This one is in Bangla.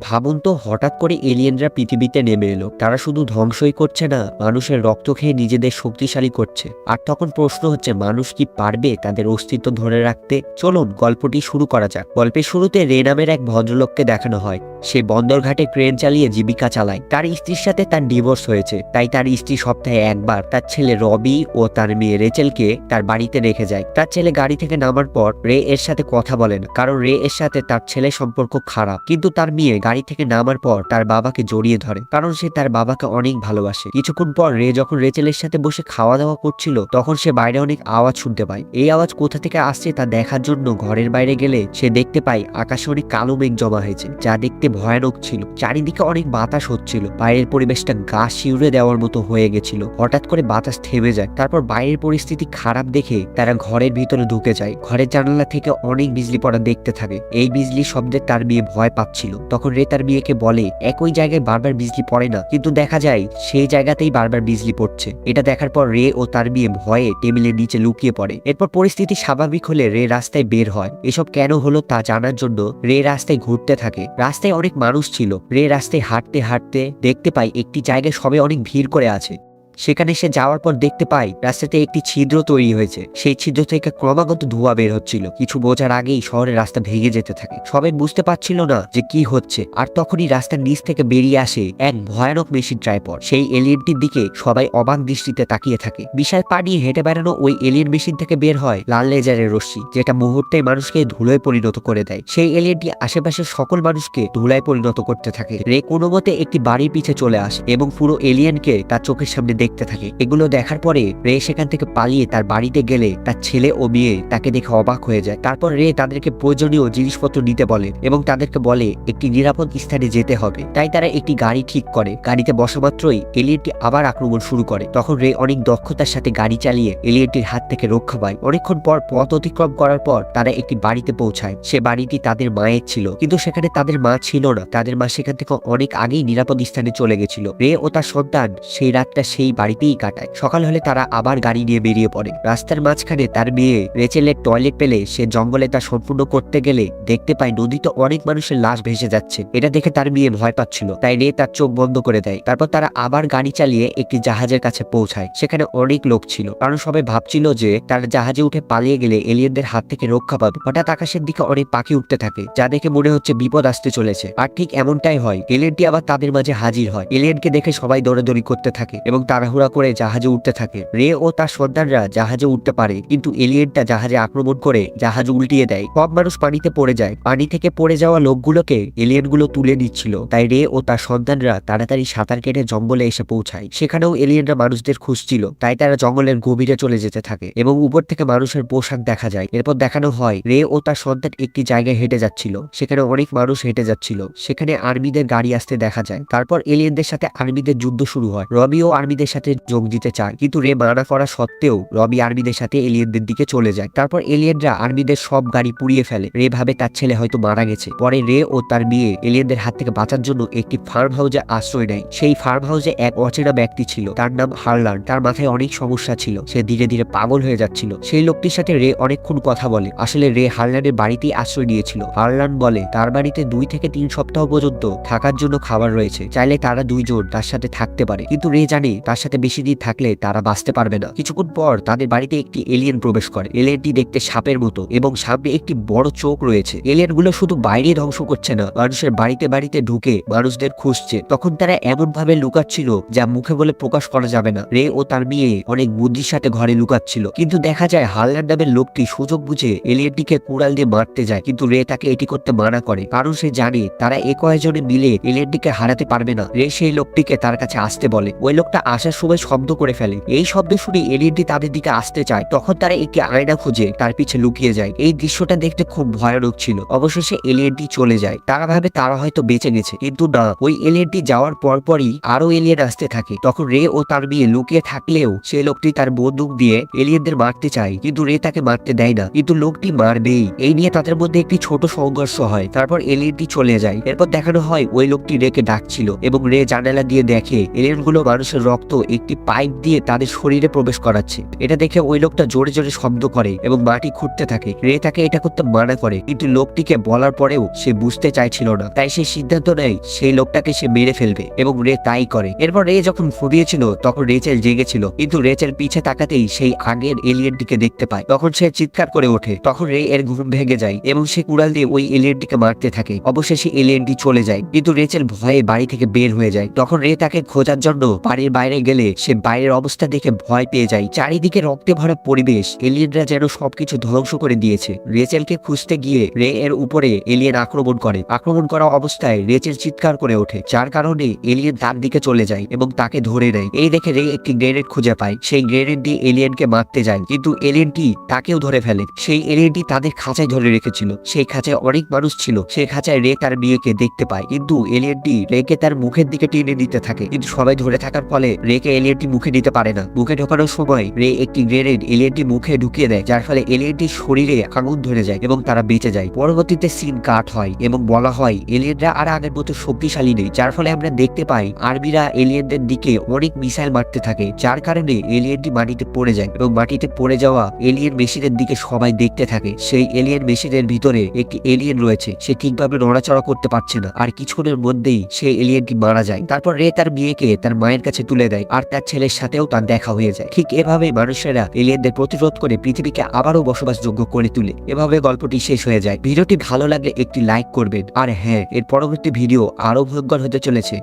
ভাবুন তো, হঠাৎ করে এলিয়েনরা পৃথিবীতে নেমে এলো। তারা শুধু ধ্বংসই করছে না, মানুষের রক্ত খেয়ে নিজেদের শক্তিশালী করছে। আর তখন প্রশ্ন হচ্ছে, মানুষ কি পারবে তাদের অস্তিত্ব ধরে রাখতে? চলুন, গল্পটি শুরু করা যাক। গল্পের শুরুতে রে নামের এক ভদ্রলোককে দেখানো হয়। সে বন্দরঘাটে ক্রেন চালিয়ে জীবিকা চালায়। তার স্ত্রীর সাথে তার ডিভোর্স হয়েছে। তাই তার স্ত্রী সপ্তাহে একবার তার ছেলে রবি ও তার মেয়ে রেচেলকে তার বাড়িতে রেখে যায়। তার ছেলে গাড়ি থেকে নামার পর রে এর সাথে কথা বলেন, কারণ রে এর সাথে তার ছেলের সম্পর্ক খারাপ। কিন্তু তার মেয়ে গাড়ি থেকে নামার পর তার বাবাকে জড়িয়ে ধরে, কারণ সে তার বাবাকে অনেক ভালোবাসে। কিছুক্ষণ পর রে যখন রেচেলের সাথে বসে খাওয়া দাওয়া করছিল, তখন সে বাইরে অনেক আওয়াজ শুনতে পায়। এই আওয়াজ কোথা থেকে আসছে তা দেখার জন্য ঘরের বাইরে গেলে সে দেখতে পায় আকাশে অনেক কালো মেঘ জমা হয়েছে, যা দেখতে ভয়ানক ছিল। চারিদিকে অনেক বাতাস হচ্ছিল, বাইরের পরিবেশটা গা শিউরে দেওয়ার মতো হয়ে গেছিল। হঠাৎ করে বাতাস থেমে যায়, তারপর বাইরের পরিস্থিতি খারাপ দেখে তারা ঘরের ভিতরে ঢুকে যায়। ঘরের জানালা থেকে অনেক বিজলি পড়া দেখতে থাকে। এই বিজলি শব্দে তার মেয়ে ভয় পাচ্ছিল। তখন রে তার মেয়েকে বলে, একই জায়গায় বারবার বিজলি পড়ে না। কিন্তু দেখা যায়, সেই জায়গাতেই বারবার বিজলি পড়ছে। এটা দেখার পর রে ও তার বিয়ে ভয়ে টেবিলের নিচে লুকিয়ে পড়ে। এরপর পরিস্থিতি স্বাভাবিক হলে রে রাস্তায় বের হয়। এসব কেন হলো তা জানার জন্য রে রাস্তায় ঘুরতে থাকে। রাস্তায় অনেক মানুষ ছিল। রে রাস্তায় হাঁটতে হাঁটতে দেখতে পায় একটি জায়গায় সবে অনেক ভিড় করে আছে। সেখানে সে যাওয়ার পর দেখতে পাই রাস্তাতে একটি ছিদ্র তৈরি হয়েছে। সেই ছিদ্র থেকে ক্রমাগত ধোঁয়া বের হচ্ছিল। কিছু বোঝার আগেই শহরের রাস্তা ভেঙে যেতে থাকে। সবাই বুঝতে পারছিল না যে কি হচ্ছে। আর তখনই রাস্তার নিচ থেকে বেরিয়ে আসে এক ভয়ানক মেশিন ট্রাইপর সেই এলিয়েনটির দিকে সবাই অবাক দৃষ্টিতে তাকিয়ে থাকে। বিশাল পা নিয়ে হেঁটে বেড়ানো ওই এলিয়েন মেশিন থেকে বের হয় লাল লেজারের রশ্মি, যেটা মুহূর্তে মানুষকে ধুলোয় পরিণত করে দেয়। সেই এলিয়েনটি আশেপাশের সকল মানুষকে ধুলায় পরিণত করতে থাকে। রে কোনো মতে একটি বাড়ির পিছে চলে আসে এবং পুরো এলিয়েনকে তার চোখের সামনে দেখতে থাকে। এগুলো দেখার পরে রে সেখান থেকে পালিয়ে তার বাড়িতে গেলে তার ছেলে ও মেয়ে তাকে দেখে অবাক হয়ে যায়। তারপর রে তাদেরকে প্রয়োজনীয় জিনিসপত্র নিতে বলে এবং তাদেরকে বলে, একটি নিরাপদ স্থানে যেতে হবে। তাই তারা একটি গাড়ি ঠিক করে। গাড়িতে বসা মাত্রই এলিয়েনটি আবার আক্রমণ শুরু করে। তখন রে অনেক দক্ষতার সাথে গাড়ি চালিয়ে এলিয়েনটির হাত থেকে রক্ষা পায়। অনেকক্ষণ পর পথ অতিক্রম করার পর তারা একটি বাড়িতে পৌঁছায়। সে বাড়িটি তাদের মায়ের ছিল, কিন্তু সেখানে তাদের মা ছিল না। তাদের মা সেখান থেকে অনেক আগেই নিরাপদ স্থানে চলে গেছিল। রে ও তার সন্তান সেই রাতটা সেই বাড়িতেই কাটায়। সকাল হলে তারা আবার গাড়ি নিয়ে বেরিয়ে পড়ে। রাস্তার মাঝখানে তার মেয়ে রেচেলের টয়লেট পেলে সে জঙ্গলে তা সম্পূর্ণ করতে গেলে দেখতে পায় নদীতে অনেক মানুষের লাশ ভেসে যাচ্ছে। এটা দেখে তার মেয়ে ভয় পাচ্ছিল। তাই রে তার চোখ বন্ধ করে দেয়। তারপর তারা আবার গাড়ি চালিয়ে একটি জাহাজের কাছে পৌঁছায়। সেখানে অনেক লোক ছিল। কারণ সবাই ভাবছিল যে তারা জাহাজে উঠে পালিয়ে গেলে এলিয়েনদের হাত থেকে রক্ষা পাবে। হঠাৎ আকাশের দিকে অনেক পাখি উঠতে থাকে, যা দেখে মনে হচ্ছে বিপদ আসতে চলেছে। আর ঠিক এমনটাই হয়। এলিয়েনটি আবার তাদের মাঝে হাজির হয়। এলিয়েনকে দেখে সবাই দৌড়াদৌড়ি করতে থাকে এবং তাড়াহুড়া করে জাহাজে উঠতে থাকে। রে ও তার সন্তানরা জাহাজে উঠতে পারে, কিন্তু এলিয়েনটা জাহাজে আক্রমণ করে জাহাজ উল্টিয়ে দেয়। সব মানুষ পানিতে পড়ে যায়। পানি থেকে পড়ে যাওয়া লোকগুলোকে এলিয়েনগুলো তুলে নিচ্ছিল। তাই রে ও তার সন্তানরা তাড়াতাড়ি সাঁতার কেটে জঙ্গলে এসে পৌঁছায়। সেখানেও এলিয়েনরা মানুষদের খুঁজছিল। তাই তারা জঙ্গলের গভীরে চলে যেতে থাকে এবং উপর থেকে মানুষের পোশাক দেখা যায়। এরপর দেখানো হয়, রে ও তার সন্তান একটি জায়গায় হেঁটে যাচ্ছিল। সেখানে অনেক মানুষ হেঁটে যাচ্ছিল। সেখানে আর্মিদের গাড়ি আসতে দেখা যায়। তারপর এলিয়েনদের সাথে আর্মিদের যুদ্ধ শুরু হয়। রবি ও আর্মিদের সাথে যোগ দিতে চায়। কিন্তু রে মানা করা সত্ত্বেও রবি আর্মিদের সাথে এলিয়েনদের দিকে চলে যায়। তারপর এলিয়েনরা আর্মিদের সব গাড়ি পুড়িয়ে ফেলে। রে ভাবে তার ছেলে হয়তো মারা গেছে। পরে রে ও তার মেয়ে এলিয়েনদের হাত থেকে বাঁচার জন্য একটি ফার্ম হাউসে আশ্রয় নেয়। সেই ফার্ম হাউসে এক অচেনা ব্যক্তি ছিল। তার নাম হারলান। তার মাথায় অনেক সমস্যা ছিল। সে ধীরে ধীরে পাগল হয়ে যাচ্ছিল। সেই লোকটির সাথে রে অনেকক্ষণ কথা বলে। আসলে রে হারলানের বাড়িতেই আশ্রয় নিয়েছিল। হারলান বলে, তার বাড়িতে দুই থেকে তিন সপ্তাহ পর্যন্ত থাকার জন্য খাবার রয়েছে। চাইলে তারা দুইজন তার সাথে থাকতে পারে। কিন্তু রে জানে তার সাথে বেশি দিন থাকলে তারা বাঁচতে পারবে না। কিছুক্ষণ পর তাদের বাড়িতে একটি এলিয়েন প্রবেশ করে। এলিয়েনটি দেখতে সাপের মতো এবং সামনে একটি বড় চোখ রয়েছে। এলিয়েনগুলো শুধু বাইরে ধ্বংস করছে না, মানুষের বাড়িতে বাড়িতে ঢুকে মানুষদের খুঁজছে। তখন তারা এমন ভাবে লুকাচ্ছিল যা মুখে বলে প্রকাশ করা যাবে না। রে ও তার মেয়ে অনেক বুদ্ধির সাথে ঘরে লুকাচ্ছিল। কিন্তু দেখা যায় হাল্লার নামের লোকটি সুযোগ বুঝে এলিয়েনটিকে কুড়াল দিয়ে মারতে যায়। কিন্তু রে তাকে এটি করতে মানা করে। কারণ সে জানে তারা এ কয়েকজনে মিলে এলিয়েনটিকে হারাতে পারবে না। রে সেই লোকটিকে তার কাছে আসতে বলে। ওই লোকটা আসার সময় শব্দ করে ফেলে। এই শব্দ শুনে এলিয়েনটি তাদের দিকে আসতে চায়। তখন তারা একটি আয়না খুঁজে তার পিছে লুকিয়ে যায়। এই দৃশ্যটা দেখতে খুব ভয়ানক ছিল। অবশেষে এলিয়েনটি চলে যায়। তারা ভাবে তারা হয়তো বেঁচে গেছে। কিন্তু না, ওই এলিয়েনটি যাওয়ার পরপরই আরও এলিয়েন আসতে থাকে। তখন রে ও তার মেয়ে লুকিয়ে থাকলেও সে লোকটি তার বন্দুক দিয়ে এলিয়েনদের মারতে চায়। কিন্তু রে তাকে মারতে দেয় না। কিন্তু লোকটি মারবেই। এই নিয়ে তাদের মধ্যে একটি ছোট সংঘর্ষ হয়। তারপর এলিয়েনটি চলে যায়। এরপর দেখানো হয় ওই লোকটি রেকে ডাকছিল এবং রে জানালা দিয়ে দেখে এলিয়েনগুলো মানুষের রক্ত একটি পাইপ দিয়ে তাদের শরীরে প্রবেশ করাচ্ছে। এটা দেখে ওই লোকটা জোরে জোরে শব্দ করে এবং মাটি খুঁড়তে থাকে। রে তাকে এটা করতে মানা করে, কিন্তু লোকটিকে বলার পরেও সে বুঝতে চাইছিল না। তাই সে সিদ্ধান্ত নেয়, সেই লোকটাকে সে মেরে ফেলবে এবং রে তাই করে। এরপর রে যখন ঘুমিয়েছিল তখন রেচেল জেগেছিল, কিন্তু রেচেল পিছে তাকাতেই সেই আগের এলিয়েনটিকে দেখতে পায়। তখন সে চিৎকার করে ওঠে, তখন রে এর ঘুম ভেঙে যায় এবং সে কুড়াল দিয়ে ওই এলিয়েনটিকে মারতে থাকে। অবশেষে এলিয়েনটি চলে যায়, কিন্তু রেচেল ভয়ে বাড়ি থেকে বের হয়ে যায়। তখন রে তাকে খোঁজার জন্য বাড়ির বাইরে গেলে সে বাইরের অবস্থা দেখে ভয় পেয়ে যায়। চারিদিকে রক্তে ভরা পরিবেশ। এলিয়েনরা যেন সবকিছু ধ্বংস করে দিয়েছে। রেচেলকে খুঁজতে গিয়ে রে এর উপরে এলিয়েন আক্রমণ করে। আক্রমণ করা অবস্থায় রেচেল চিৎকার করে ওঠে, যার কারণে এলিয়েন তার দিকে চলে যায় এবং তাকে ধরে নেয়। এই দেখে রে একটি গ্রেনেড খুঁজে পায়। সেই গ্রেনেড দিয়ে এলিয়েনকে মারতে যায়, কিন্তু এলিয়েনটি তাকেও ধরে ফেলে। সেই এলিয়েনটি তাদের খাঁচায় ধরে রেখেছিল। সেই খাঁচায় অনেক মানুষ ছিল। সেই খাঁচায় রে তার মেয়েকে দেখতে পায়, কিন্তু এলিয়েনটি রেকে তার মুখের দিকে টেনে নিতে থাকে। কিন্তু সবাই ধরে থাকার ফলে রেকে এলিয়েনটি মুখে নিতে পারে না। মুখে ঢোকানোর সময় রে একটি গ্রেনেড এলিয়েনটি মুখে ঢুকিয়ে দেয়, যার ফলে এলিয়েনটির শরীরে আগুন ধরে যায় এবং তারা বেঁচে যায়। পরবর্তীতে সিন কাট হয় এবং বলা হয় এলিয়েনরা আর আগের মতো শক্তিশালী নেই। যার ফলে আমরা দেখতে পাই, আর্মিরা এলিয়েনদের দিকে অনেক মিসাইল মারতে থাকে, যার কারণে এলিয়েনটি মাটিতে পড়ে যায় এবং মাটিতে পড়ে যাওয়া এলিয়েন মেশিনের দিকে সবাই দেখতে থাকে। সেই এলিয়েন মেশিনের ভিতরে একটি এলিয়েন রয়েছে, সে ঠিকভাবে নড়াচড়া করতে পারছে না। আর কিছুক্ষণের মধ্যেই সেই এলিয়েনটি মারা যায়। তারপর রে তার মেয়েকে তার মায়ের কাছে তুলে দেয়। আর তার ছেলের সাথেও তার দেখা হয়ে যায়। ঠিক এভাবে মানুষেরা এলিয়েনদের প্রতিরোধ করে পৃথিবীকে আবারও বসবাসযোগ্য করে তুলে। এভাবে গল্পটি শেষ হয়ে যায়। ভিডিওটি ভালো লাগলে একটি লাইক করবেন। আর হ্যাঁ এর পরবর্তী ভিডিও আরও ভয়ঙ্কর হতে চলেছে।